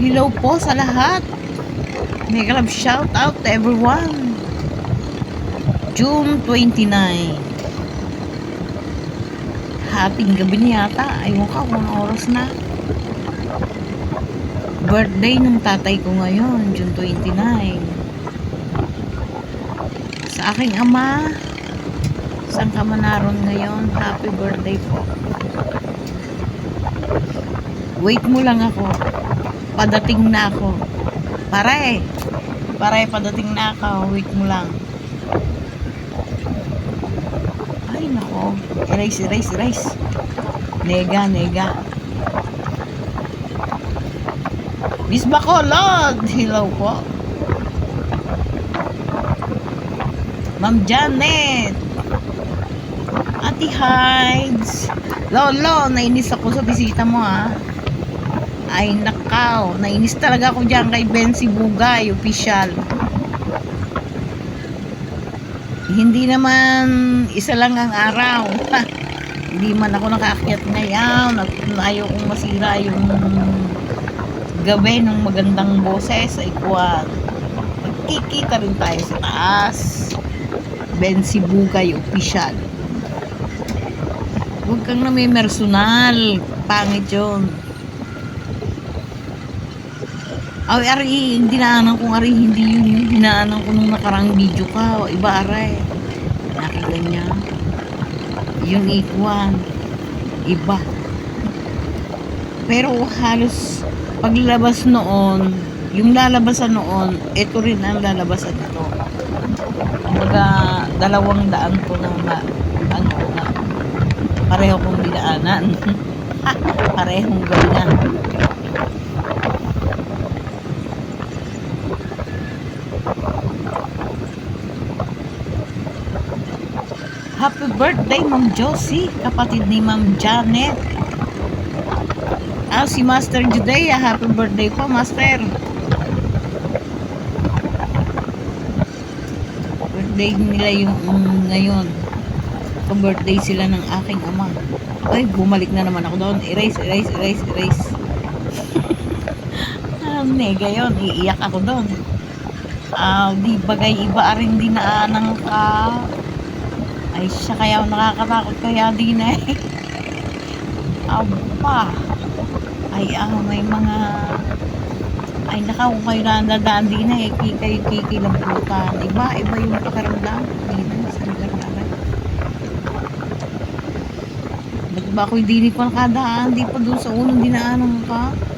Hello po sa lahat. Mega love shout out to everyone. June 29. Hating gabi niya yata. Ayun ka kung oras na. Birthday ng tatay ko ngayon, June 29. Sa aking ama, man naroon ngayon, happy birthday po. Wait mo lang ako. Padating na ako. Pare. Pare, padating na ako. Wait mo lang. Ay, nako. Erase, erase, erase. Nega, nega. Miss Bacolod! Hello po. Ma'am Janet. Ate Hides. Lolo, nainis ako sa bisita mo ha. Ay nakaw, nainis talaga ako dyan kay Bensi Bugay, official. Hindi naman isa lang ang araw. Hindi man ako nakaakyat ngayon at ayaw kong masira yung gabi ng magandang boses ay kuwan. Magkikita rin tayo sa taas. Bensi Bugay, official. Huwag kang na may personal. Pangit yun. Ay, ari, yung dinaanan kong ari, hindi yun yung dinaanan ko nung nakarang video ka. O, Iba, aray. Nakita niya. Yung ikuan. Iba. Pero halos paglabas noon, yung lalabasan noon, ito rin ang lalabasan ito. Kumbaga, dalawang daan ko na, na ano, na pareho kong dinaanan. Parehong ganyan. Happy birthday, Ma'am Josie, kapatid ni Ma'am Janet. Ah, si Master Judea, happy birthday po, Master. Birthday nila yung um, ngayon. Pa-birthday sila ng aking ama. Ay, bumalik na naman ako doon. Erase, erase, erase, erase. ah, nega yun. Iiyak ako doon. Ah, di bagay iba rin din na nang ka ay siya kaya nakakatakot kaya din eh. Aba. Ay ah, may mga ay nakaw kayo na nadaan din eh. Kikay kikay lang putan. Iba, iba yung pakaramdam. Hindi na sa nagkakaroon. Ba't ba ako hindi pa nakadaan? Di pa doon sa unang dinaanan ka?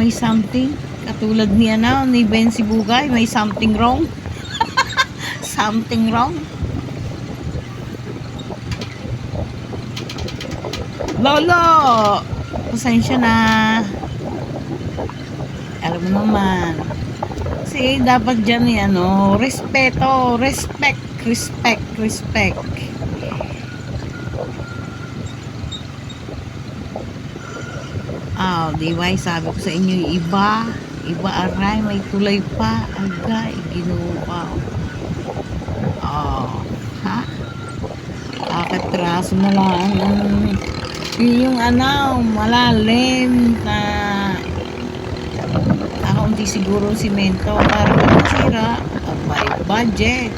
May something. Katulad ni ano, ni Ben Sibugay, may something wrong. something wrong. Lolo! Pasensya na. Alam mo naman. Kasi dapat dyan eh, ano, respeto, respect, respect, respect. Ah, di ba? Sabi ko sa inyo, iba, iba aray, may tulay pa. Aga, iginuwa. Oh, ha? Akatraso na lang. Yun yung ano, malalim na kaunti siguro simento para masira. Abay, budget.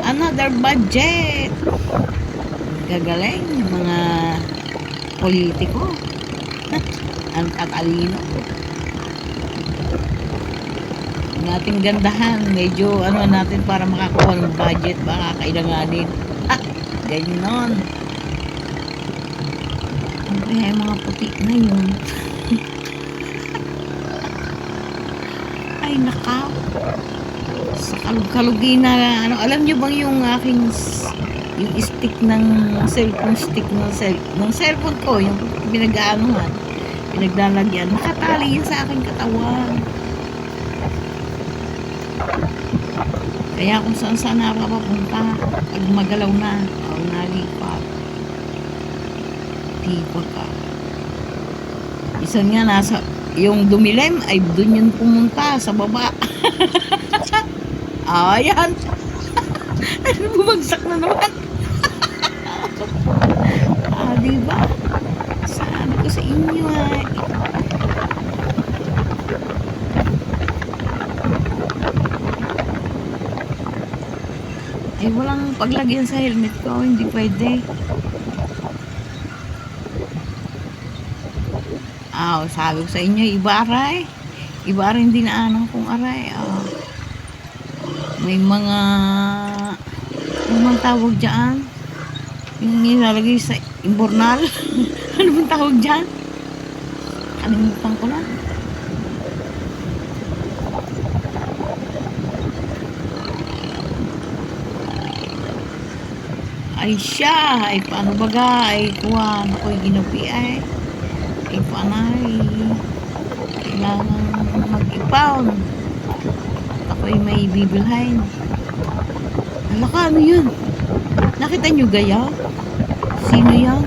Another budget. Gagaling mga politiko. Ang tatalino. Nating gandahan. Medyo ano natin para makakuha ng budget. Baka kailanganin. Ha! Ganyan. Kaya yung mga puti na yun? Ay, nakaw. Sa kalug-kalugi na, ano, alam nyo bang yung aking yung stick ng cellphone stick ng, cell, ng cellphone ko, yung pinag-aanuhan, pinaglalagyan, nakatali yun sa aking katawan. Kaya kung saan saan napapapunta, pag magalaw na, o nalipat, tipa ka. Isan nga nasa, yung dumilim ay dun yun pumunta sa baba. Ayan. Bumagsak na naman. ah, di ba? inyo ay. Ay, walang paglagyan sa helmet ko. Hindi pwede. Ah, sabi ko sa inyo, iba aray. Iba hindi na kong aray. Ah. May mga ano tawag dyan? Yung nilalagay sa imbornal. ano bang tawag dyan? Kalimutan ko na. Ay siya, ay paano baga, ay kuha, ako'y ginapi ay. Ay paano ay, kailangan mag-ipawn. At ako'y may bibilhain. Hala ka, ano yun? Nakita nyo gaya? Sino yan?